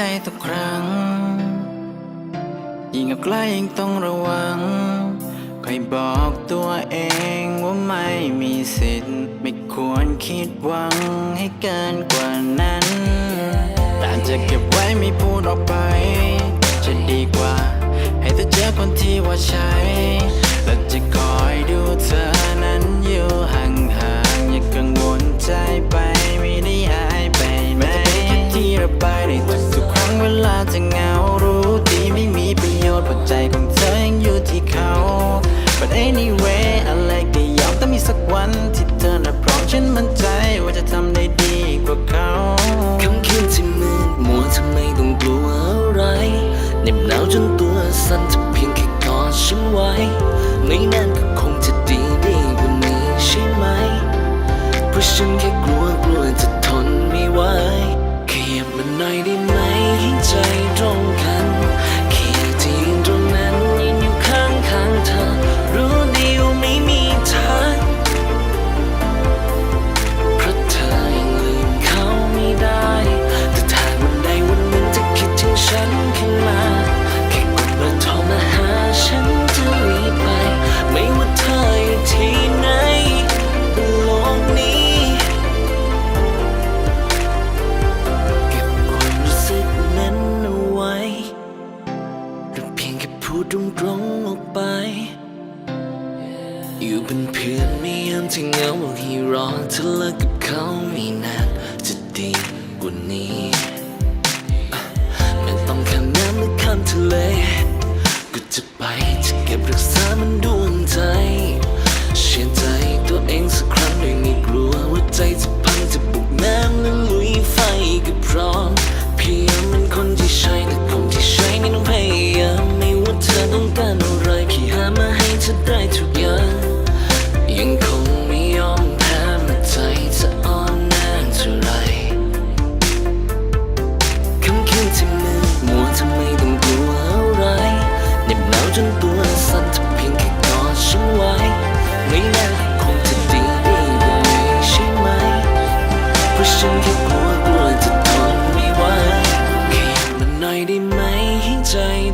ใจทุกครั้ง ยิ่งอาใกล้ยิ่งต้องระวังคอยบอกตัวเองว่าไม่มีสิทธิ์ ไม่ควรคิดหวังให้เกินกว่านั้น แต่จะเก็บไว้ไม่พูดออกไป จะดีกว่า ให้เธอเจอคนที่ว่าใช่ ลาจะเหงารู้ดีไม่มีประโยชน์เพราะใจของเธอยังอยู่ที่เขา But anyway อะไรก็ยอมต้องมีสักวันที่เธอน่ะพร้อมฉันมั่นใจว่าจะทำได้ดีกว่าเขาคำคืนที่มืดมัวทำไมต้องกลัวอะไรเหน็บหนาวจนตัวสั่นจะเพียงแค่กอดฉันไว้ไม่นานก็คงจะดีดีกว่านี้ใช่ไหมเพราะฉันแค่ ตรงตรงๆออกไป อยู่เป็นเพื่อนไม่ยามที่เหงาที่รอเธอเลิกกับเขาไม่นานจะดีกว่านี้ ไม่ต้องข้ามน้ำหรือข้ามทะเล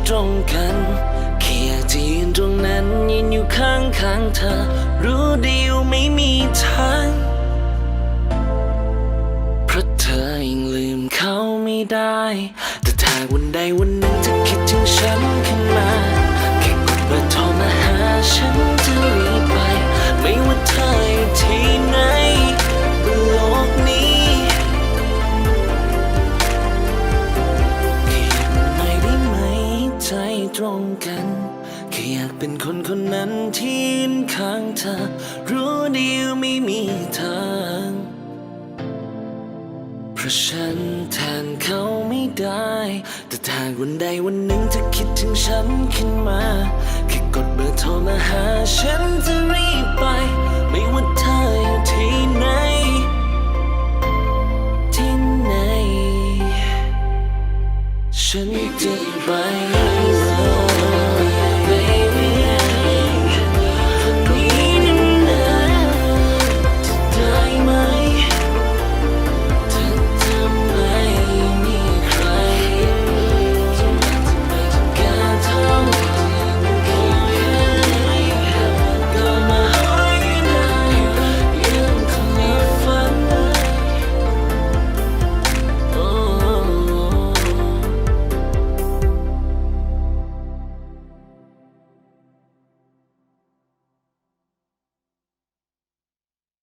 ตรงกันแค่อยากจะยืนตรงนั้นยืนอยู่ข้างข้างเธอ รู้ดีว่าไม่มีทางเพราะเธอยังลืมเขาไม่ได้ แต่ถ้าวันใด นั้นที่ยืนข้างเธอ รู้ดีวไม่มีทาง เพราะฉันแทนเขาไม่ได้ แต่ถ้าวันใดวันหนึ่งเธอคิดถึงฉันขึ้นมาแค่กดเบอร์โทรมาหาฉันจะรีบไป ไม่ว่าเธออยู่ที่ไหน